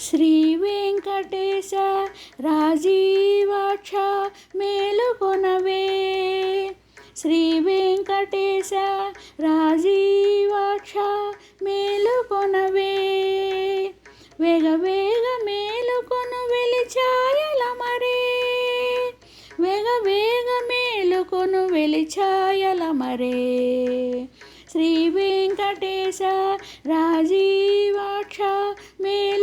శ్రీ వెంకటేశ రాజీవాక్ష మేలుకొనవే శ్రీ వెంకటేశ రాజీవాక్ష మేలుకొనవే వేగ వేగ మేలుకొను వెలిచాయల మరే. వేగ వేగ మేలుకొను వెలిచాయల మరే. శ్రీ వెంకటేశ రాజీవాక్ష మేలు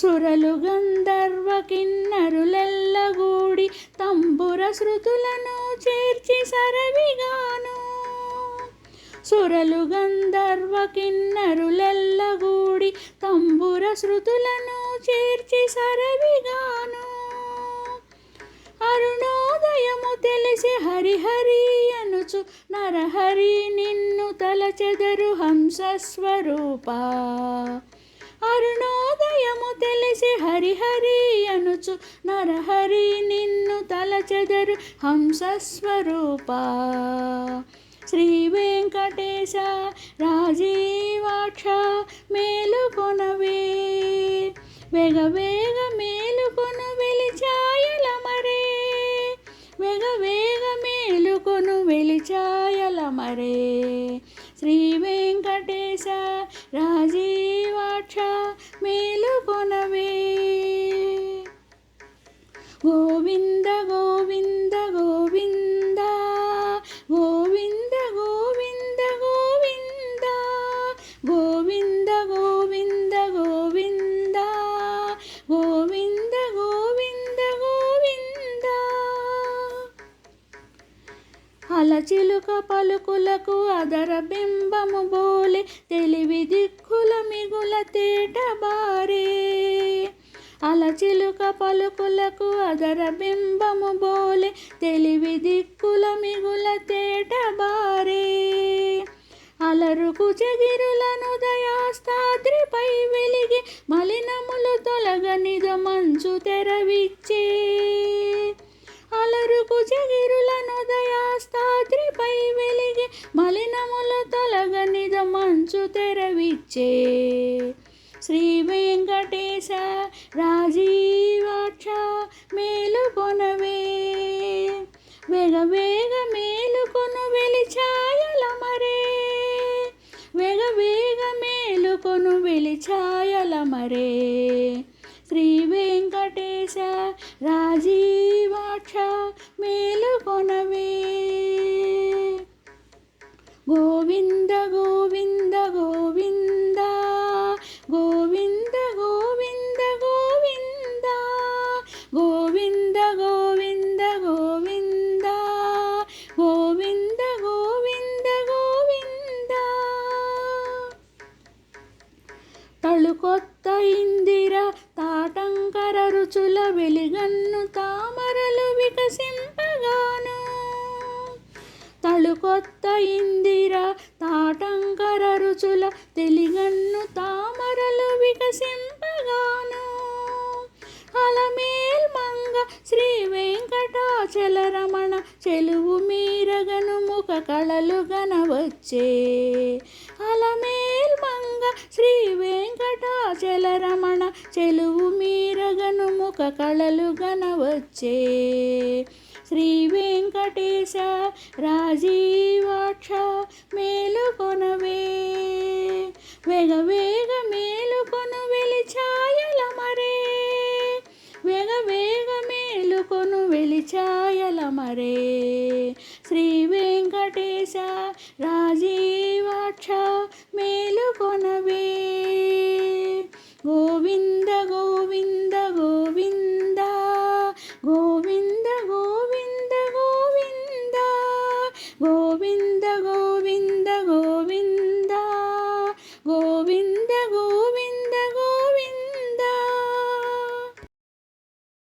సురలు గంధర్వ కిన్నరులెల్లగూడి తంబుర శృతులను చేర్చి సరవిగాను. సురలు గంధర్వ కిన్నరులెల్లగూడి తంబుర శృతులను చేర్చి సరవిగాను. అరుణోదయము తెలిసి హరిహరి అనుచు నరహరి నిన్ను తలచెదరు హంసస్వరూప. అరుణోదయము తెలిసి హరిహరి అనుచు నరహరి నిన్ను తలచెదరు హంసస్వరూప. శ్రీ వెంకటేశ రాజీవాక్ష మేలుకొనవే. వేగ వేగ మేలుకొనవే చిలుక పలుకులకు అదర బింబము బోలే తెలివి దిక్కుల మిగుల తేట బారే. అలచిలుక పలుకులకు అదర బింబము బోలే తెలివి దిక్కుల మిగుల తేట బారే. అలరుకు చెగిరులను దయాస్తాద్రిపై వెలిగి మలినములు తొలగనిద మంచు తెరవిచ్చే. వెలిగి మలినములు తొలగనిద మంచు తెరవిచ్చే. శ్రీ వెంకటేశ రాజీవాక్ష మేలుకొనవే. వేగ వేగ మేలుకొను వెలిచా. కొత్త ఇందిర తాటంకర రుచుల వెలిగన్ను తామరలు వికసింపగాను. తళుకొత్త ఇందిర తాటంకర రుచుల తెలిగన్ను తామరలు వికసింపగాను. అలమేల్ మంగ శ్రీ వెంకటాచల రమణ చెలువు మీరగను ముఖ కళలు గనవచ్చే. అలమేల్ మంగ శ్రీ వెంకటాచల రమణ చెలువు మీరగను ముఖ కళలు గనవచ్చే శ్రీ వెంకటేశ రాజీవాక్ష మేలుకొనవే వేగ వేగ మేలుకొను వెలిచాయల మరే. వేగ వేగ మేలుకొను వెలిచాయల మరే.